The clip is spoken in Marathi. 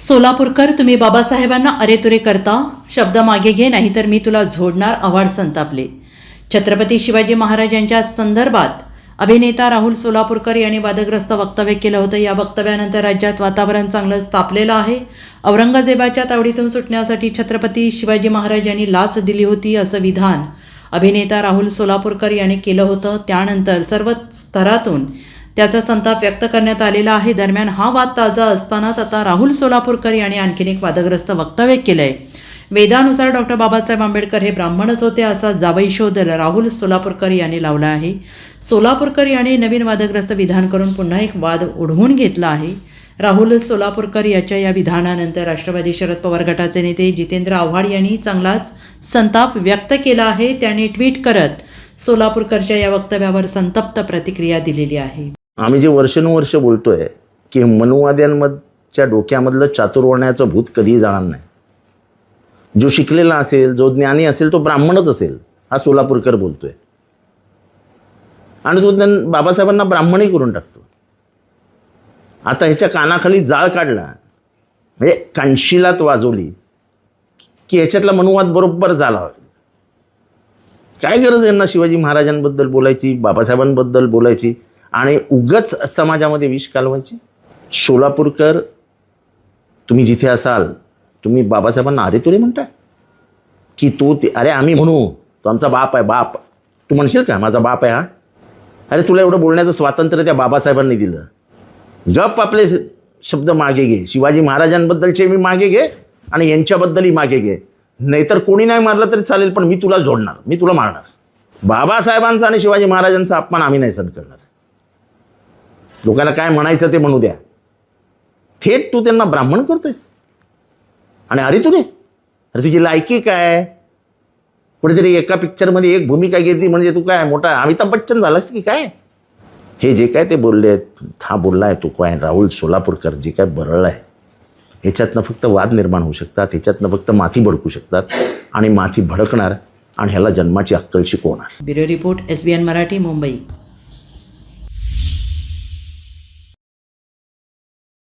सोलापूरकर तुम्ही बाबासाहेबांना अरेतुरे करता? शब्द मागे घे नाहीतर मी तुला झोडणार आव्हाड संतापले. छत्रपती शिवाजी महाराज यांच्या संदर्भात अभिनेता राहुल सोलापूरकर यांनी वादग्रस्त वक्तव्य केलं होतं. या वक्तव्यानंतर राज्यात वातावरण चांगलंच तापलेलं आहे. औरंगजेबाच्या तावडीतून सुटण्यासाठी छत्रपती शिवाजी महाराज यांनी लाच दिली होती असं विधान अभिनेता राहुल सोलापूरकर यांनी केलं होतं. त्यानंतर सर्व स्तरातून त्याचा संताप व्यक्त करण्यात आलेला आहे. दरम्यान हा वाद ताजा असतानाच आता राहुल सोलापूरकर यांनी आणखीन एक वादग्रस्त वक्तव्य केलंय. वेदानुसार डॉक्टर बाबासाहेब आंबेडकर हे ब्राह्मणच होते असा जावई शोध राहुल सोलापूरकर यांनी लावला आहे. सोलापूरकर यांनी नवीन वादग्रस्त विधान करून पुन्हा एक वाद ओढवून घेतला आहे. राहुल सोलापूरकर याच्या या विधानानंतर राष्ट्रवादी शरद पवार गटाचे नेते जितेंद्र आव्हाड यांनी चांगलाच संताप व्यक्त केला आहे. त्यांनी ट्विट करत सोलापूरकरच्या या वक्तव्यावर संतप्त प्रतिक्रिया दिलेली आहे. आम्ही जे वर्षानुवर्ष बोलतोय की मनुवाद्यांमधच्या डोक्यामधलं चातुर्वर्ण्याचं भूत कधीही जाणार नाही. जो शिकलेला असेल जो ज्ञानी असेल तो ब्राह्मणच असेल हा सोलापूरकर बोलतोय. आणि तो त्यां बाबासाहेबांना ब्राह्मणही करून टाकतो. आता ह्याच्या कानाखाली जाळ काढला म्हणजे कांशिलात वाजवली की ह्याच्यातला मनुवाद बरोबर झाला. काय गरज यांना शिवाजी महाराजांबद्दल बोलायची बाबासाहेबांबद्दल बोलायची? आणि उगच समाजामध्ये विष कालवायची? सोलापूरकर तुम्ही जिथे असाल तुम्ही बाबासाहेबांना अरे तुरे म्हणताय. की तो ते अरे आम्ही म्हणू तो आमचा बाप आहे बाप. तू म्हणशील का माझा बाप आहे हा? अरे तुला एवढं बोलण्याचं स्वातंत्र्य त्या बाबासाहेबांनी दिलं. गप आपले शब्द मागे घे. शिवाजी महाराजांबद्दलचे मी मागे घे आणि यांच्याबद्दलही मागे घे. नाहीतर कोणी नाही मारलं तरी चालेल पण मी तुला जोडणार मी तुला मारणार. बाबासाहेबांचा आणि शिवाजी महाराजांचा अपमान आम्ही नाही सहन करणार. लोकांना काय म्हणायचं ते म्हणू द्या. थेट तू त्यांना ब्राह्मण करतोयस. आणि अरे तुले अरे तुझी लायकी काय? कुठेतरी एका पिक्चरमध्ये एक भूमिका घेतली म्हणजे तू काय मोठा अमिताभ बच्चन झालास की काय? हे जे काय ते बोलले आहेत हा बोलला आहे तू काय राहुल सोलापूरकर जे काय बरळलं आहे ह्याच्यातनं फक्त वाद निर्माण होऊ शकतात ह्याच्यातनं फक्त माथी भडकू शकतात आणि माथी भडकणार आणि ह्याला जन्माची अक्कल शिकवणार bureau report S B N Marathi Mumbai.